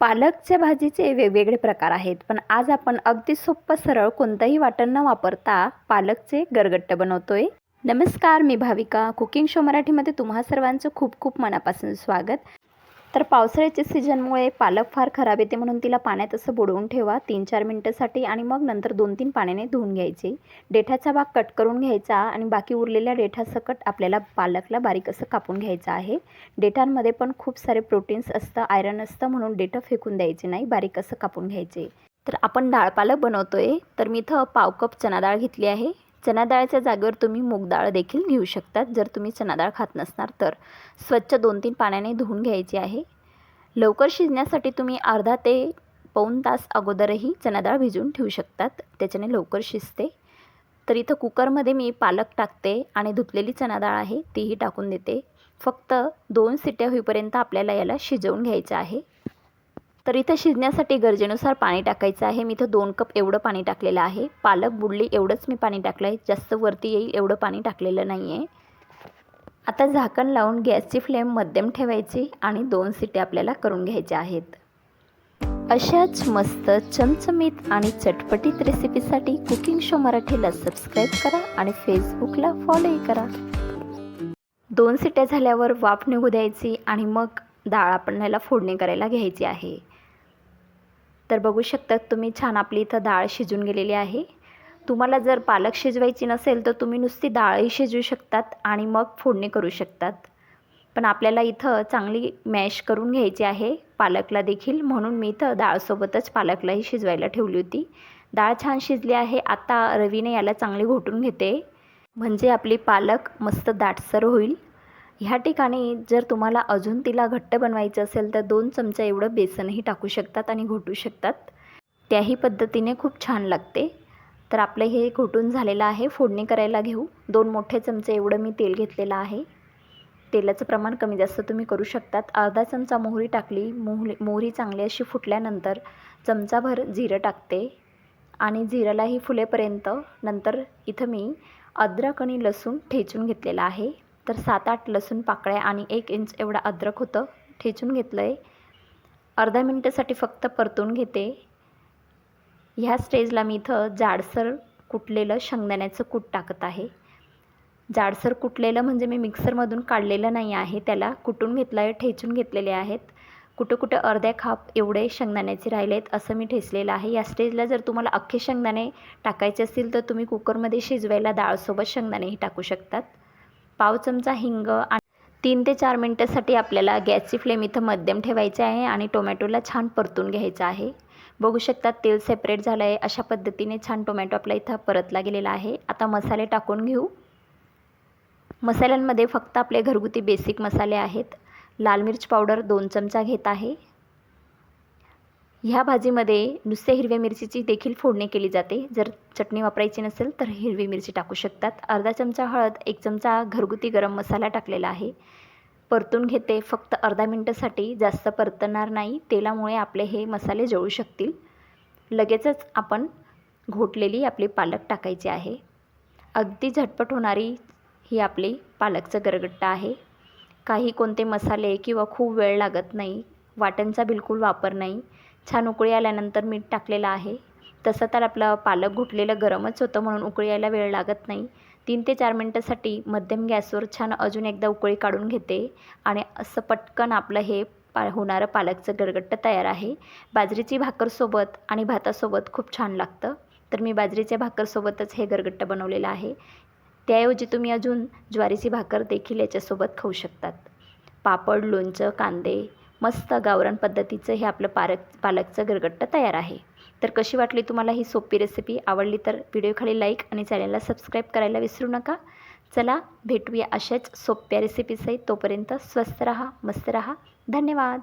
पालकच्या भाजीचे वेगवेगळे प्रकार आहेत. पण आज आपण अगदी सोप्पं सरळ कोणतंही वाटण न वापरता पालकचे गरगट्ट बनवतोय. नमस्कार मी भाविका. कुकिंग शो मराठीमध्ये तुम्हा सर्वांचं खूप खूप मनापासून स्वागत. तर पावसाळ्याच्या सीझनमुळे पालक फार खराब येते म्हणून तिला पाण्यात असं बुडवून ठेवा. तीन चार मिनटासाठी आणि मग नंतर दोन तीन पाण्याने धुवून घ्यायचे. देठाचा भाग कट करून घ्यायचा आणि बाकी उरलेल्या देठासकट आपल्याला पालकला बारीक असं कापून घ्यायचं आहे. देठांमध्ये पण खूप सारे प्रोटीन्स असतं आयरन असतं म्हणून देठं फेकून द्यायचे नाही बारीक असं कापून घ्यायचे. तर आपण डाळ पालक बनवतो आहे तर मी इथं पाव कप चना डाळ घेतली आहे. चना डाळीच्या जागेवर तुम्ही मूग डाळ देखील घेऊ शकतात. जर तुम्ही चना डाळ खात नसणार तर स्वच्छ दोन तीन पाण्याने धुवून घ्यायची आहे. लवकर शिजण्यासाठी तुम्ही अर्धा ते पाऊण तास अगोदरही चना डाळ भिजवून ठेवू शकतात. त्याच्याने लवकर शिजते. तर इथं कुकरमध्ये मी पालक टाकते आणि धुतलेली चना डाळ आहे तीही टाकून देते. फक्त दोन सिट्या होईपर्यंत आपल्याला याला शिजवून घ्यायचं आहे. तर इथं शिजण्यासाठी गरजेनुसार पाणी टाकायचं आहे. मी इथं दोन कप एवढं पाणी टाकलेलं आहे. पालक बुडली एवढंच मी पाणी टाकलं आहे. जास्त वरती येईल एवढं पाणी टाकलेलं नाही आहे आता झाकण लावून गॅसची फ्लेम मध्यम ठेवायची आणि दोन सिट्या आपल्याला करून घ्यायच्या आहेत. अशाच मस्त चमचमीत आणि चटपटीत रेसिपीसाठी कुकिंग शो मराठीला सबस्क्राईब करा आणि फेसबुकला फॉलोही करा. दोन सिट्या झाल्यावर वाफ निघू द्यायची आणि मग डाळ आपण याला फोडणी करायला घ्यायची आहे. तर बघू शकतात तुम्ही छान आपली इथं डाळ शिजून गेलेली आहे. तुम्हाला जर पालक शिजवायची नसेल तर तुम्ही नुसती डाळही शिजवू शकतात आणि मग फोडणी करू शकतात. पण आपल्याला इथं चांगली मॅश करून घ्यायची आहे. पालकला देखील म्हणून मी इथं डाळसोबतच पालकलाही शिजवायला ठेवली होती. डाळ छान शिजली आहे. आता रवीने याला चांगली घोटून घेते. म्हणजे आपली पालक मस्त दाटसर होईल. ह्या ठिकाणी जर तुम्हाला अजून तिला घट्ट बनवायचं असेल तर दोन चमचा एवढं बेसनही टाकू शकतात आणि घोटू शकतात. त्याही पद्धतीने खूप छान लागते. तर आपलं हे घोटून झालेलं आहे. फोडणी करायला घेऊ. दोन मोठे चमचे एवढं मी तेल घेतलेलं आहे. तेलाचं प्रमाण कमी जास्त तुम्ही करू शकतात. अर्धा चमचा मोहरी टाकली. मोहरी मोहरी चांगली अशी फुटल्यानंतर चमचाभर जिरं टाकते. आणि जिऱ्यालाही फुलेपर्यंत नंतर इथं मी अद्रक आणि लसूण ठेचून घेतलेला आहे. तर सात आठ लसूण पाकळ्या आणि एक इंच एवढा अद्रक होतं ठेचून घेतलं आहे अर्धा मिनटासाठी फक्त परतून घेते. ह्या स्टेजला मी इथं जाडसर कुटलेलं शेंगदाण्याचं कूट टाकत आहे. जाडसर कुटलेलं म्हणजे मी मिक्सरमधून काढलेलं नाही आहे त्याला कुटून घेतलं आहे ठेचून घेतलेले आहेत. कुठं कुठं अर्ध्या खाप एवढे शेंगदाण्याचे राहिले आहेत असं मी ठेचलेलं आहे. या स्टेजला जर तुम्हाला अख्खे शेंगदाणे टाकायचे असतील तर तुम्ही कुकरमध्ये शिजवायला डाळसोबत शेंगदाणेही टाकू शकतात. पाव चमचा हिंग आणि तीन ते चार मिनटासाठी आपल्याला गॅसची फ्लेम इथं मध्यम ठेवायची आहे आणि टोमॅटोला छान परतून घ्यायचं आहे. बघू शकतात तेल सेपरेट झालं आहे अशा पद्धतीने छान टोमॅटो आपला इथं परतला गेलेला आहे. आता मसाले टाकून घेऊ. मसाल्यांमध्ये फक्त आपले घरगुती बेसिक मसाले आहेत. लाल मिरच पावडर दोन चमचा घेत आहे. ह्या भाजीमध्ये नुसत्या हिरव्या मिरचीची देखील फोडणी केली जाते. जर चटणी वापरायची नसेल तर हिरवी मिरची टाकू शकतात. अर्धा चमचा हळद एक चमचा घरगुती गरम मसाला टाकलेला आहे. परतून घेते. फक्त अर्धा मिनटासाठी जास्त परतणार नाही. तेलामुळे आपले हे मसाले जळू शकतील. लगेचच आपण घोटलेली आपली पालक टाकायची आहे. अगदी झटपट होणारी ही आपली पालकचं गरगट्टा आहे. काही कोणते मसाले किंवा खूप वेळ लागत नाही. वाटणचा बिलकुल वापर नाही. छान उकळी आल्यानंतर मीठ टाकलेलं आहे. तसं तर आपलं पालक घुटलेलं गरमच होतं म्हणून उकळी यायला वेळ लागत नाही. तीन ते चार मिनटासाठी मध्यम गॅसवर छान अजून एकदा उकळी काढून घेते आणि असं पटकन आपलं हे पा होणारं पालकचं गरगट्ट तयार आहे. बाजरीची भाकरसोबत आणि भातासोबत खूप छान लागतं. तर मी बाजरीच्या भाकरसोबतच हे गरगट्ट बनवलेलं आहे. त्याऐवजी तुम्ही अजून ज्वारीची भाकर देखील याच्यासोबत खाऊ शकतात. पापड लोणचं कांदे मस्त गावरान पद्धतीचं हे आपलं पारक पालकचं गरगट्ट तयार आहे. तर कशी वाटली तुम्हाला ही सोपी रेसिपी आवडली तर व्हिडिओखाली लाईक आणि चॅनलला सबस्क्राईब करायला विसरू नका. चला भेटूया अशाच सोप्या रेसिपीसहित तोपर्यंत स्वस्त रहा मस्त रहा. धन्यवाद.